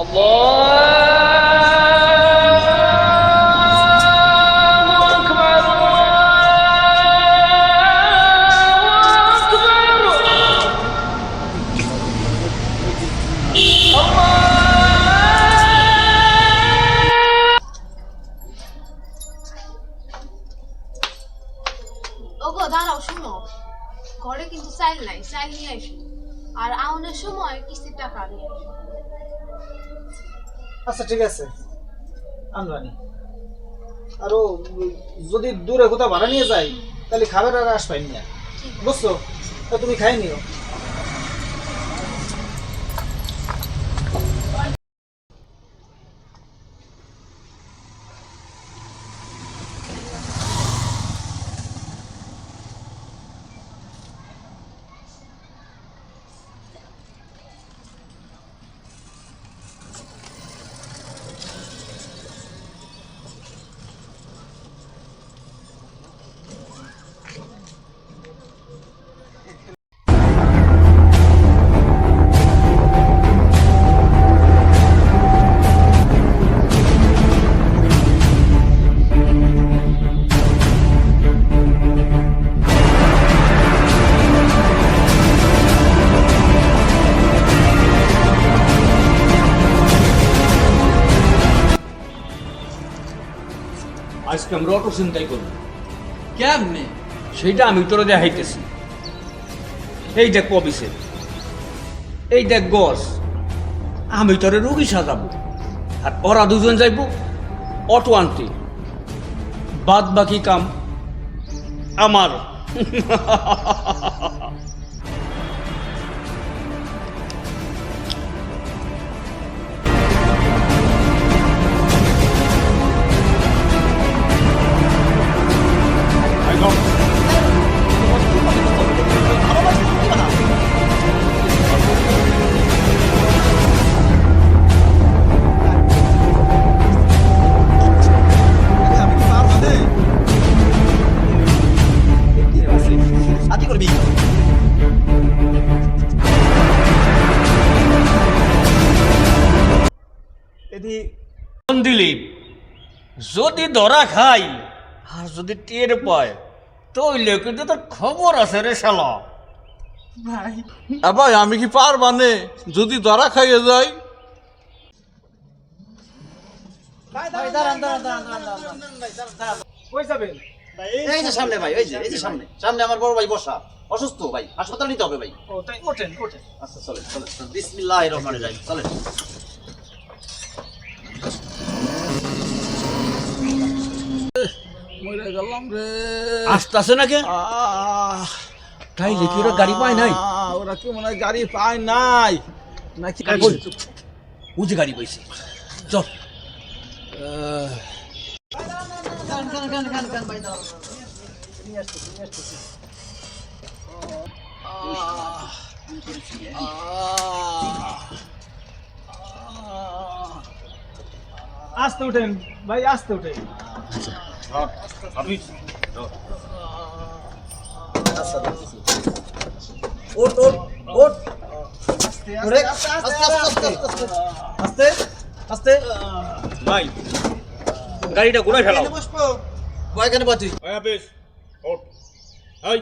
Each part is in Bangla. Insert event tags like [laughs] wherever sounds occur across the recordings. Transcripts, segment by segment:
ওগো, দাঁড়াও, শুনো। ঘরে কিন্তু চাইল নাই চাইল নিয়ে আর আউনের সময় কিস্তির টাকা নিয়ে এসো। আচ্ছা ঠিক আছে। আনবানি। আরও যদি দূরে কোথাও ভাড়া নিয়ে যাই তাহলে খাবার আর আস পাইনি না বুঝছ? তা তুমি খাই নিও। আজকে আমরা অটো চিন্তাই করব। কেমনে? সেইটা আমি তোরা দেখাইতেছি। এই দেখ অফিসে। এই দেখ গস আমি তোরে রুগী সাজাবো। আর ওরা দুজন যাইব অটো আনতে। বাদ বাকি কাম আমার। [laughs] দিলীপ যদি ধরা খাই আর যদি টের পায় তৈলে কিন্তু তোর খবর আছে রে শালা। ভাই। আমি কি পারবানে যদি ধরা খাইয়ে যাই। কই যাবেন? এই যে সামনে ভাই এই যে এই যে সামনে। সামনে আমার বড় ভাই বসা। অসুস্থ ভাই হাসপাতাল নিতে হবে ভাই। ও তাই ওঠেন ওঠেন। আচ্ছা চলে চলে বিসমিল্লাহ রহমান রাহিম চলে রে আসতেছে নাকি? আহ, তাই দেখি ওরা গাড়ি পায় নাই। ওরা কি মনে গাড়ি পায় নাই? নাকি ওই যে গাড়ি পাইছে। চল। আস্তে উঠেন। ভাই আস্তে উঠেন। হাফিজ ওট ওট ওট আস্তে। ভাই গাড়িটা ঘুরে ফেলাও কেন পাচ্ছিস ভাই হাফিজ ওট এই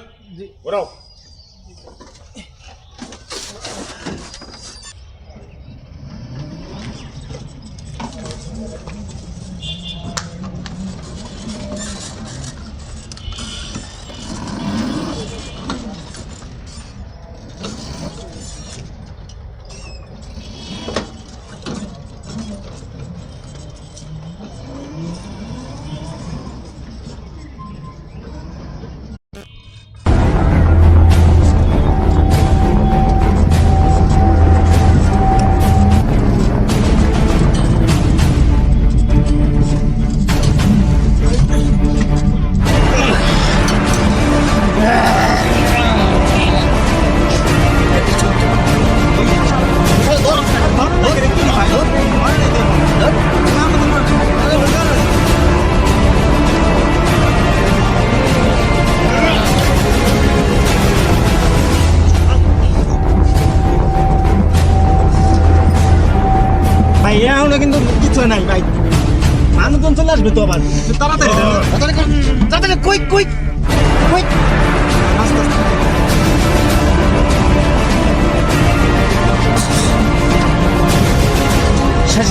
আসবে তো আবার। তাড়াতাড়ি। তাড়াতাড়ি কুইক কুইক শেষ।